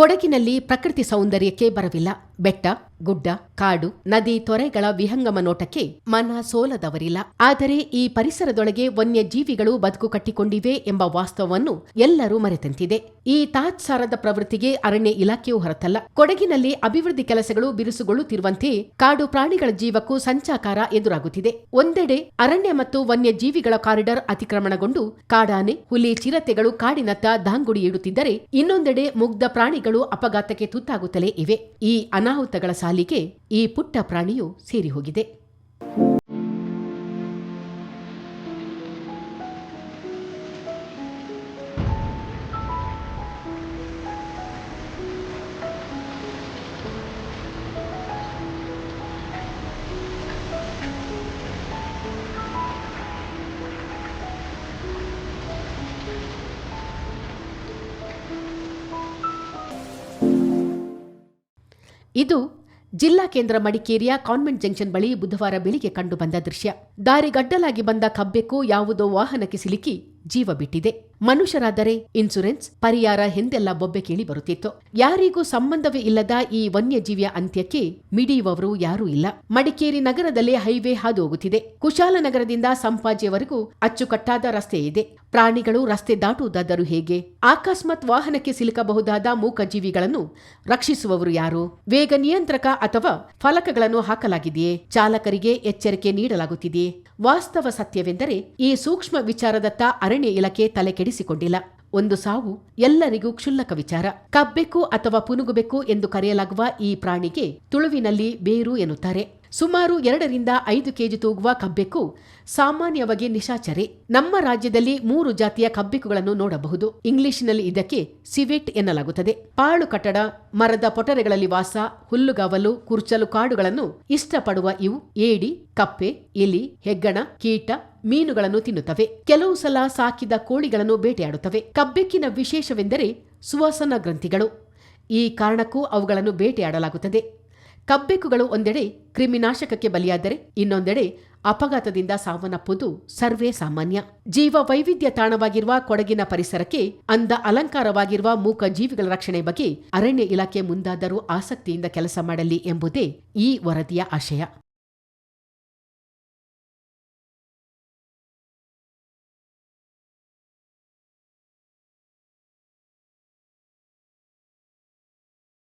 ಕೊಡಗಿನಲ್ಲಿ ಪ್ರಕೃತಿ ಸೌಂದರ್ಯಕ್ಕೆ ಬರವಿಲ್ಲ. ಬೆಟ್ಟ, ಗುಡ್ಡ, ಕಾಡು, ನದಿ ತೊರೆಗಳ ವಿಹಂಗಮ ನೋಟಕ್ಕೆ ಮನ ಸೋಲದವರಿಲ್ಲ. ಆದರೆ ಈ ಪರಿಸರದೊಳಗೆ ವನ್ಯಜೀವಿಗಳು ಬದುಕು ಕಟ್ಟಿಕೊಂಡಿವೆ ಎಂಬ ವಾಸ್ತವವನ್ನು ಎಲ್ಲರೂ ಮರೆತಂತಿದೆ. ಈ ತಾತ್ಸಾರದ ಪ್ರವೃತ್ತಿಗೆ ಅರಣ್ಯ ಇಲಾಖೆಯೂ ಹೊರತಲ್ಲ. ಕೊಡಗಿನಲ್ಲಿ ಅಭಿವೃದ್ಧಿ ಕೆಲಸಗಳು ಬಿರುಸುಗೊಳ್ಳುತ್ತಿರುವಂತೆ ಕಾಡು ಪ್ರಾಣಿಗಳ ಜೀವಕ್ಕೂ ಸಂಚಾಕಾರ ಎದುರಾಗುತ್ತಿದೆ. ಒಂದೆಡೆ ಅರಣ್ಯ ಮತ್ತು ವನ್ಯಜೀವಿಗಳ ಕಾರಿಡಾರ್ ಅತಿಕ್ರಮಣಗೊಂಡು ಕಾಡಾನೆ, ಹುಲಿ ಚಿರತೆಗಳು ಕಾಡಿನತ್ತ ದಾಂಗುಡಿ ಇಡುತ್ತಿದ್ದರೆ ಇನ್ನೊಂದೆಡೆ ಮುಗ್ಧ ಪ್ರಾಣಿಗಳು ಅಪಘಾತಕ್ಕೆ ತುತ್ತಾಗುತ್ತಲೇ ಇವೆ. ಈ ಅನಾಹುತಗಳ ಸಾಲಿಗೆ ಈ ಪುಟ್ಟ ಪ್ರಾಣಿಯು ಸೇರಿ ಇದು ಜಿಲ್ಲಾ ಕೇಂದ್ರ ಮಡಿಕೇರಿಯ ಕಾನ್ವೆಂಟ್ ಜಂಕ್ಷನ್ ಬಳಿ ಬುಧವಾರ ಬೆಳಿಗ್ಗೆ ಕಂಡುಬಂದ ದೃಶ್ಯ. ದಾರಿಗಡ್ಡಲಾಗಿ ಬಂದ ಕಬ್ಬೆಕ್ಕೂ ಯಾವುದೋ ವಾಹನಕ್ಕೆ ಸಿಲುಕಿ ಜೀವ ಬಿಟ್ಟಿದೆ. ಮನುಷ್ಯರಾದರೆ ಇನ್ಸುರೆನ್ಸ್ ಪರಿಹಾರ ಹಿಂದೆಲ್ಲ ಬೊಬ್ಬೆ ಕೇಳಿ ಬರುತ್ತಿತ್ತು. ಯಾರಿಗೂ ಸಂಬಂಧವೇ ಇಲ್ಲದ ಈ ವನ್ಯಜೀವಿಯ ಅಂತ್ಯಕ್ಕೆ ಮಿಡಿಯುವವರು ಯಾರೂ ಇಲ್ಲ. ಮಡಿಕೇರಿ ನಗರದಲ್ಲಿ ಹೈವೇ ಹಾದು ಹೋಗುತ್ತಿದೆ ಕುಶಾಲನಗರದಿಂದ ಸಂಪಾಜಿಯವರೆಗೂ ಅಚ್ಚುಕಟ್ಟಾದ ರಸ್ತೆ ಇದೆ. ಪ್ರಾಣಿಗಳು ರಸ್ತೆ ದಾಟುವುದಾದರೂ ಹೇಗೆ? ಅಕಸ್ಮಾತ್ ವಾಹನಕ್ಕೆ ಸಿಲುಕಬಹುದಾದ ಮೂಕಜೀವಿಗಳನ್ನು ರಕ್ಷಿಸುವವರು ಯಾರು? ವೇಗ ನಿಯಂತ್ರಕ ಅಥವಾ ಫಲಕಗಳನ್ನು ಹಾಕಲಾಗಿದೆಯೇ? ಚಾಲಕರಿಗೆ ಎಚ್ಚರಿಕೆ ನೀಡಲಾಗುತ್ತಿದೆಯೇ? ವಾಸ್ತವ ಸತ್ಯವೆಂದರೆ ಈ ಸೂಕ್ಷ್ಮ ವಿಚಾರದತ್ತ ಅರಣ್ಯ ಇಲಾಖೆ ತಲೆ ಕೆಡಿಸಿಕೊಂಡಿಲ್ಲ. ಒಂದು ಸಾವು ಎಲ್ಲರಿಗೂ ಕ್ಷುಲ್ಲಕ ವಿಚಾರ. ಕಬ್ಬೆಕು ಅಥವಾ ಪುನುಗುಬೆಕ್ಕು ಎಂದು ಕರೆಯಲಾಗುವ ಈ ಪ್ರಾಣಿಗೆ ತುಳುವಿನಲ್ಲಿ ಬೇರು ಎನ್ನುತ್ತಾರೆ. ಸುಮಾರು ಎರಡರಿಂದ ಐದು ಕೆಜಿ ತೂಗುವ ಕಬ್ಬೆಕ್ಕು ಸಾಮಾನ್ಯವಾಗಿ ನಿಶಾಚರೆ. ನಮ್ಮ ರಾಜ್ಯದಲ್ಲಿ ಮೂರು ಜಾತಿಯ ಕಬ್ಬೆಕ್ಕುಗಳನ್ನು ನೋಡಬಹುದು. ಇಂಗ್ಲಿಷ್ನಲ್ಲಿ ಇದಕ್ಕೆ ಸಿವೆಟ್ ಎನ್ನಲಾಗುತ್ತದೆ. ಪಾಳು ಕಟ್ಟಡ, ಮರದ ಪೊಟರೆಗಳಲ್ಲಿ ವಾಸ, ಹುಲ್ಲುಗಾವಲು, ಕುರ್ಚಲು ಕಾಡುಗಳನ್ನು ಇಷ್ಟಪಡುವ ಇವು ಏಡಿ, ಕಪ್ಪೆ ಇಲಿ ಹೆಗ್ಗಣ, ಕೀಟ, ಮೀನುಗಳನ್ನು ತಿನ್ನುತ್ತವೆ. ಕೆಲವು ಸಲ ಸಾಕಿದ ಕೋಳಿಗಳನ್ನು ಬೇಟೆಯಾಡುತ್ತವೆ. ಕಬ್ಬೆಕ್ಕಿನ ವಿಶೇಷವೆಂದರೆ ಸುವಾಸನ ಗ್ರಂಥಿಗಳು. ಈ ಕಾರಣಕ್ಕೂ ಅವುಗಳನ್ನು ಬೇಟೆಯಾಡಲಾಗುತ್ತದೆ. ಕಬ್ಬೆಕ್ಕುಗಳು ಒಂದೆಡೆ ಕ್ರಿಮಿನಾಶಕಕ್ಕೆ ಬಲಿಯಾದರೆ ಇನ್ನೊಂದೆಡೆ ಅಪಘಾತದಿಂದ ಸಾವನ್ನಪ್ಪುವುದು ಸರ್ವೇ ಸಾಮಾನ್ಯ. ಜೀವ ವೈವಿಧ್ಯ ತಾಣವಾಗಿರುವ ಕೊಡಗಿನ ಪರಿಸರಕ್ಕೆ ಅಂದ ಅಲಂಕಾರವಾಗಿರುವ ಮೂಕ ಜೀವಿಗಳ ರಕ್ಷಣೆ ಬಗ್ಗೆ ಅರಣ್ಯ ಇಲಾಖೆ ಮುಂದಾದರೂ ಆಸಕ್ತಿಯಿಂದ ಕೆಲಸ ಮಾಡಲಿ ಎಂಬುದೇ ಈ ವರದಿಯ ಆಶಯ.